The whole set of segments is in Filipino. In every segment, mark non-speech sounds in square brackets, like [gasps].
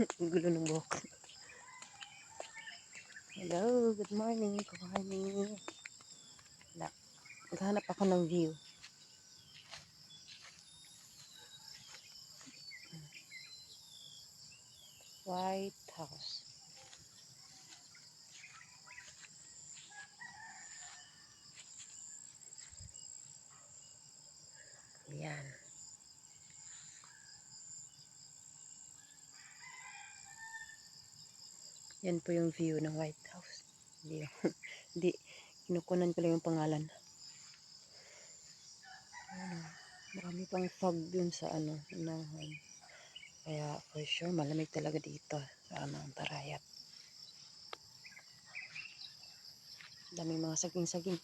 Ang gulo ng buhok. Hello, good morning. Good morning. Wala. Naghahanap ako ng view. White House. Ayan. Yan po yung view ng White House. Hindi, [laughs] hindi kinukunan lang yung pangalan. Ayan, marami pang fog dun sa ano, unahan. Kaya for sure malamig talaga dito sa ano, Tarayat. Daming mga saging-saging.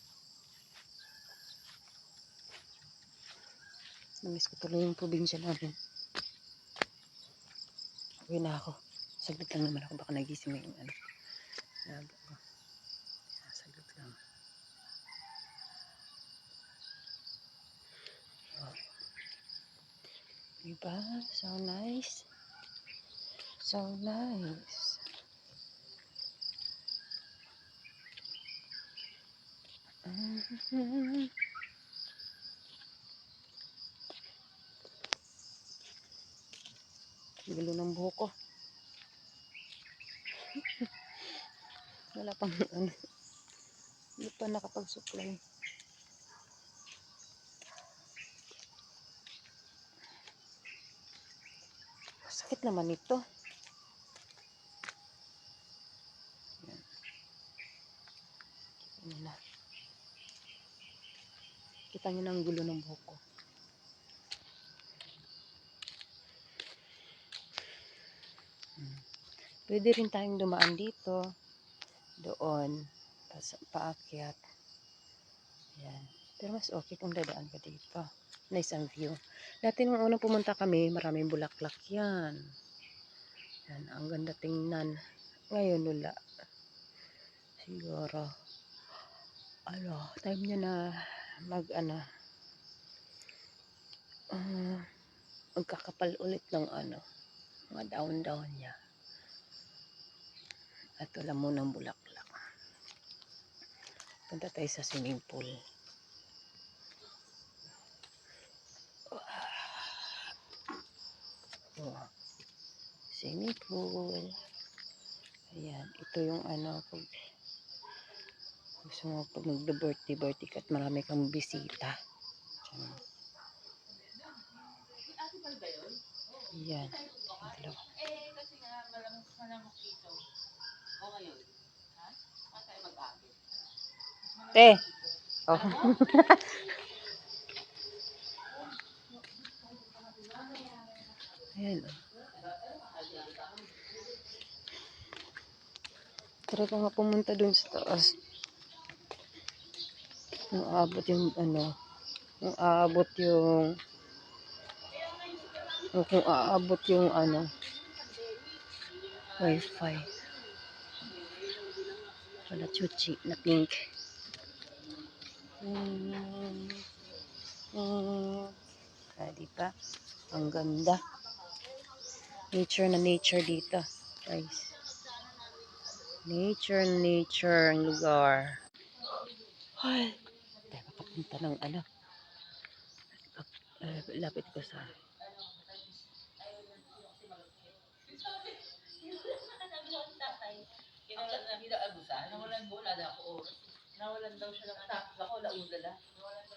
Namiss ko tuloy yung probinsya namin. Uwi na ako. Saglit lang naman ako. Baka nagising na yung ano. Labo ko. Ah, Saglit lang. Oh. Diba? So nice. So nice. [laughs] Mhm. Gulo ng buhok ko. Wala pang ano. Hindi pa nakapag-supply. Sakit naman ito. Yan. Kita niyo na. Kita niyo na ang gulo ng buhok ko. Hmm. Pwede rin tayong dumaan dito. Doon. Paakyat. Yan. Pero mas okay kung dadaan ka dito. Nice ang view. Dati nung unang pumunta kami, maraming bulaklak yan. Yan, ang ganda tingnan. Ngayon wala. Siguro, ano, time niya na mag, ano, ah, magkakapal ulit ng ano, mga down-down niya. At wala munang bulaklak. Punta tayo sa swimming pool. Oh. Swimming pool. Ayan. Ito yung ano, pag gusto mo pag magbe-birthday, birthday ka at marami kang bisita. Ayan. Yung dalawa. Eh, kasi nga, malamang malamang dito. O ngayon, ha? Saan tayo mag-aabot? Te! Oh. Ayan. Tara ka nga pumunta dun sa taas. Yung aabot yung ano. Yung aabot yung yung kung aabot yung ano wifi wala chuchi na pink mm, mm, ah, diba ang ganda nature na nature dito guys nature na nature ang lugar ay tayo makapunta ng ano uh, lapit ko sa Hindi na abusan. Nawalan mo, wala na ako oras. Nawalan daw siya ng tapos ako, laudala.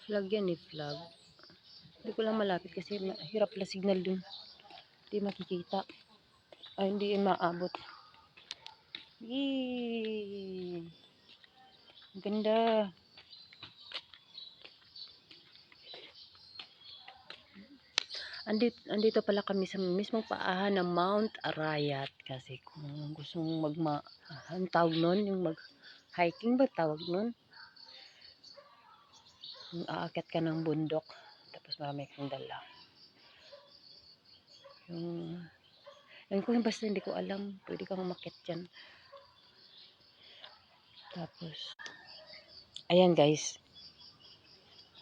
Flag yan eh, flag. Hindi ko lang malapit kasi hirap la signal dun. Hindi makikita. Ay, hindi maabot. Yee! Ang Ganda. Andito, andito pala kami sa mismong paahan ng Mount Arayat kasi kung gusto mong magma ang tawag nun, yung mag hiking ba tawag nun? Yung aakyat ka ng bundok tapos marami kang dala. Yung yung ko basta hindi ko alam, pwede kang umakyat dyan. Tapos ayan guys.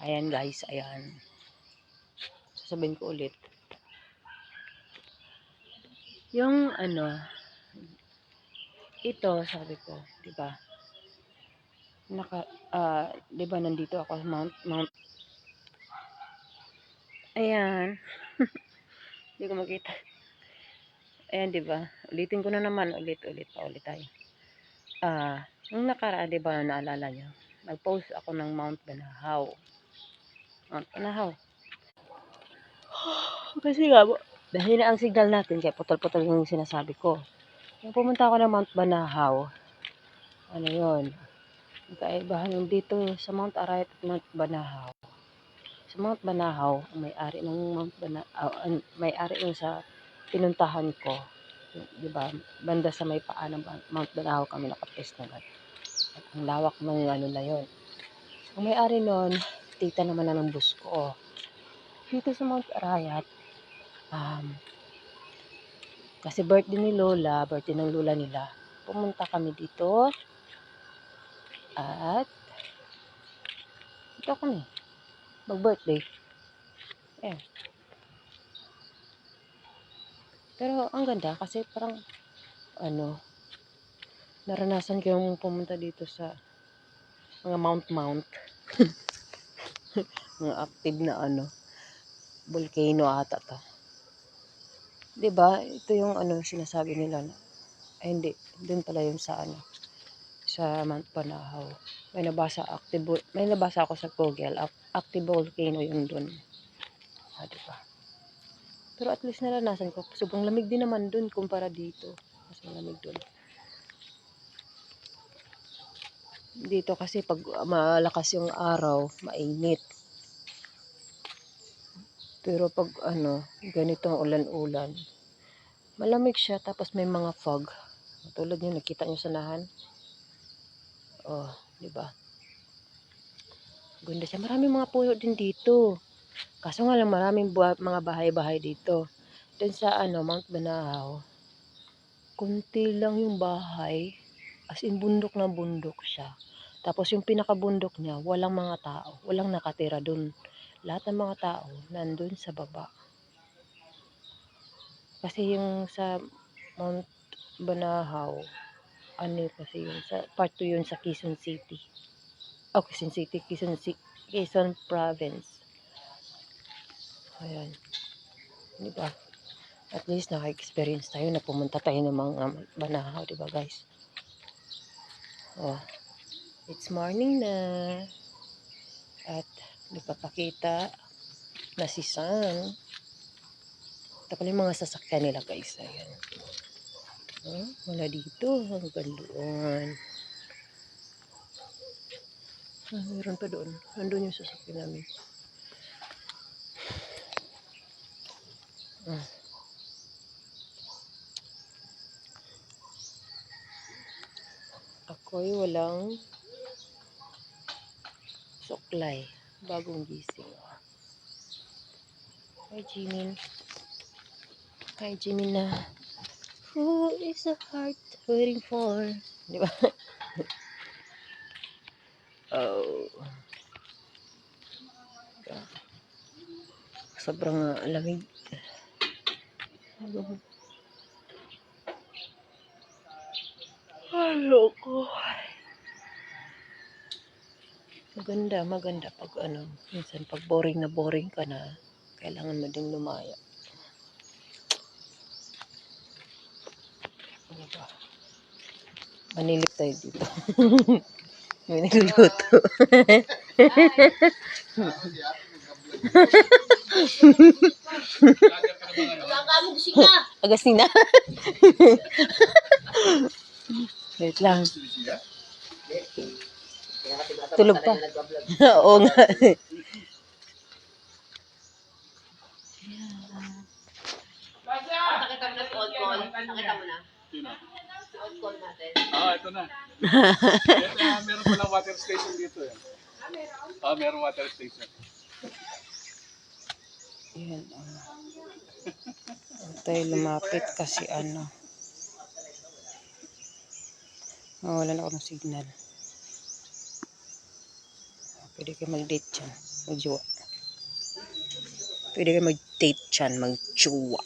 Ayan guys, ayan. Sasabihin ko ulit. Yung ano, ito, sabi ko, di ba? Naka, ah, di ba nandito ako, Mount, Mount, ayan. [laughs] Hindi ko makita. Ayan, di ba? Ulitin ko na naman, ulit, ulit pa, ulit tayo. Ah, nung nakaraan, di ba, naalala nyo? Nag-post ako ng Mount Banahaw. Mount Banahaw. [sighs] Kasi nga, dahil na ang signal natin, kaya putol-putol yung sinasabi ko. Nung pumunta ako ng Mount Banahaw, ano yon Kaibahan yung dito sa Mount Arayat at Mount Banahaw. Sa Mount Banahaw, may-ari ng Mount Banahaw, ang may-ari yung sa pinuntahan ko, di ba, banda sa may paa ng Mount Banahaw kami nakapes na gan. At ang lawak ng ano na yon. Ang may-ari nun, tita naman na ng bus ko. Dito sa Mount Arayat, um, kasi birthday ni Lola, birthday ng Lola nila, pumunta kami dito at ito kami mag-birthday. Eh. Pero ang ganda kasi parang ano naranasan ko yung pumunta dito sa mga Mount Mount. [laughs] mga active na ano volcano ata to. 'Di ba? Ito yung ano sinasabi nila na ay hindi, doon pala yung sa ano sa Mount Panahaw. May nabasa active may nabasa ako sa Google, ac- active volcano yung doon. Ah, 'di ba? Pero at least naranasan ko. Sobrang lamig din naman doon kumpara dito. Mas malamig doon. Dito kasi pag malakas yung araw, mainit. Pero pag ano, ganitong ulan-ulan, malamig siya tapos may mga fog. Tulad yun, nakita nyo sa nahan. Oh, di ba? Ganda siya. Maraming mga puyo din dito. Kaso nga lang maraming mga bahay-bahay dito. Doon sa ano, Mount Banahaw, kunti lang yung bahay. As in, bundok na bundok siya. Tapos yung pinakabundok niya, walang mga tao. Walang nakatira doon. Lahat ng mga tao, nandun sa baba. Kasi yung sa Mount Banahaw, ano kasi yun, sa, part 2 yun sa Quezon City. Oh, Quezon City, Quezon, Quezon Province. Ayan. Di ba? At least naka-experience tayo na pumunta tayo ng mga Banahaw, di ba guys? Oh, it's morning na. At nagpapakita na si San. Ito pala yung mga sasakyan nila guys. Ayan. Oh, wala dito. Hanggang doon. Ah, meron pa doon. Nandun yung sasakyan namin. Ah. Ako'y walang suklay. Bagong gising. Hi, Jimin. Hi, Jimin na. Who is a heart waiting for? Di ba? [laughs] oh. Sobrang uh, lamig. Ayoko. Maganda, maganda pag ano, minsan pag boring na boring ka na, kailangan mo ding lumaya. Ano ba? Manilip tayo dito. May nagluluto. Agas na. Wait lang. Tulog pa. Oo nga. Nakita mo na si Old Call? Nakita mo na? Sino? Si Old Call natin. Ah, ito na. Ah, [laughs] meron palang water station dito eh. Ah, meron water station. Yan. ah. Tayo lumapit kasi ano. Mawalan ako ng signal. Pwede kayo mag-date dyan. Magjuwa. Pwede kayo mag-date dyan. Magjuwa.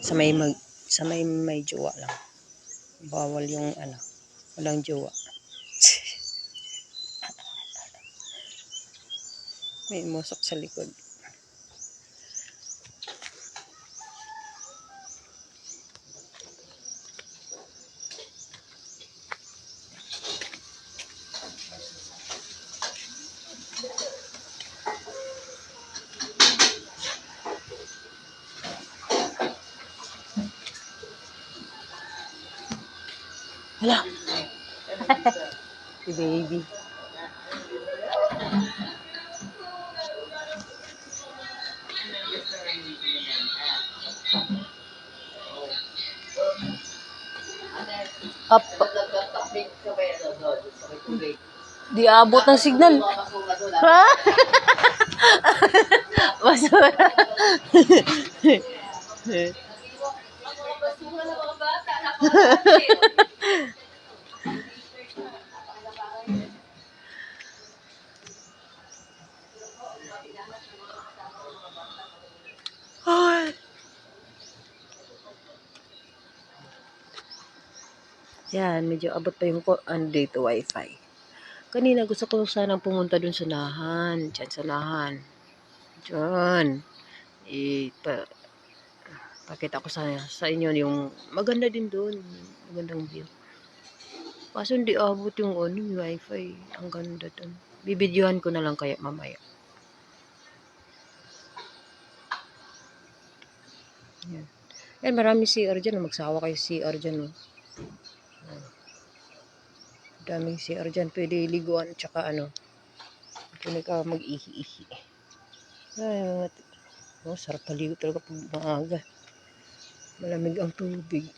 Sa may mag, sa may may jowa lang. Bawal yung ano, walang jowa. [laughs] may musok sa likod. Hala. si baby. Up. Di abot ng signal. Ha? [laughs] Basura. [laughs] Ay. Yan, medyo abot pa yung ano dito, wifi. Kanina gusto ko sanang pumunta dun sa nahan. Diyan sa nahan. Diyan. Eh, pa, pakita ko sa, sa inyo yung maganda din doon. Magandang view. Kaso hindi abot yung ano, yung wifi. Ang ganda doon. Bibidyohan ko na lang kaya mamaya. Yan. Yan, marami CR dyan. Magsawa kayo CR dyan. Oh. Daming CR dyan. Pwede liguan tsaka ano. Pwede ka mag-ihi-ihi. Ay, oh, sarap paligo talaga pag maaga. Malamig ang tubig.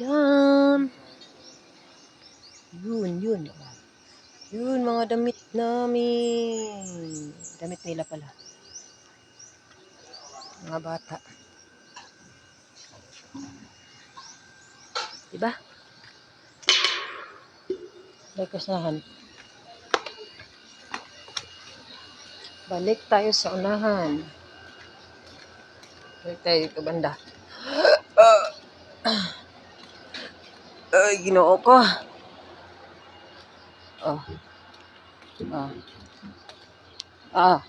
Yan. Yun, yun. oh. Yun, mga damit namin. Damit nila pala. Mga bata. Diba? Balik unahan. Balik tayo sa unahan. Balik tayo dito banda. [gasps] Ay, ginoo ko. Oh. Ah. Ah.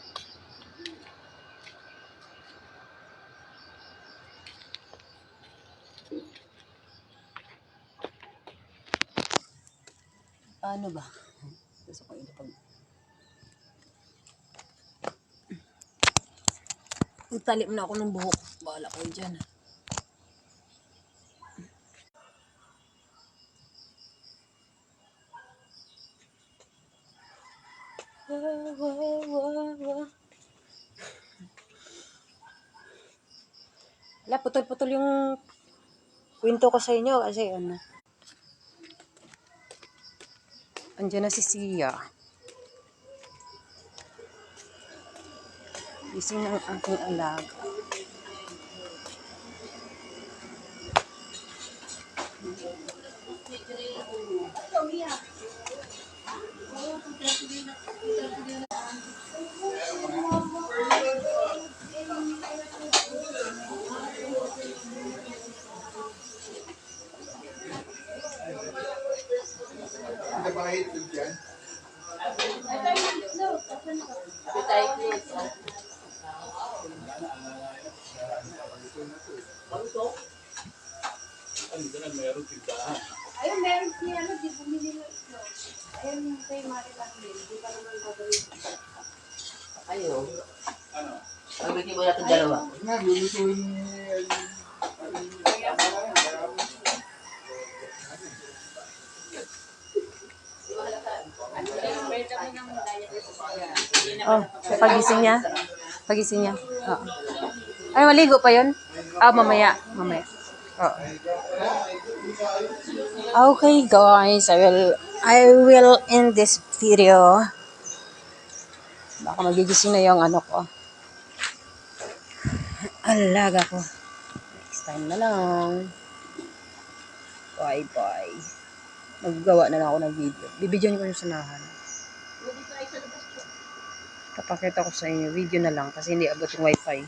Paano ba? Gusto ko ito pag... Italim na ako ng buhok. Bahala kayo dyan. Wah, wah, wah, wah. Wala, putol-putol yung kwento ko sa inyo kasi ano. Andiyan na si Sia. Gising ng aking alaga. Ano Si ano, di bumili ng islo. Ayun, yung kay Marilang din. Di pa naman gagawin. Ayo. Ano? Pagbitin mo natin dalawa. Oh, pagising niya? Pagising niya? Oo. Ay, maligo pa yun? Ah, mamaya. Mamaya. Oo. Okay, guys. I will, I will end this video. Baka magigising na yung ano ko. Alaga ko. Next time na lang. Bye-bye. Maggawa na lang ako ng video. Bibidyoan ko yung sanahan. Papakita ko sa inyo. Video na lang kasi hindi abot yung wifi.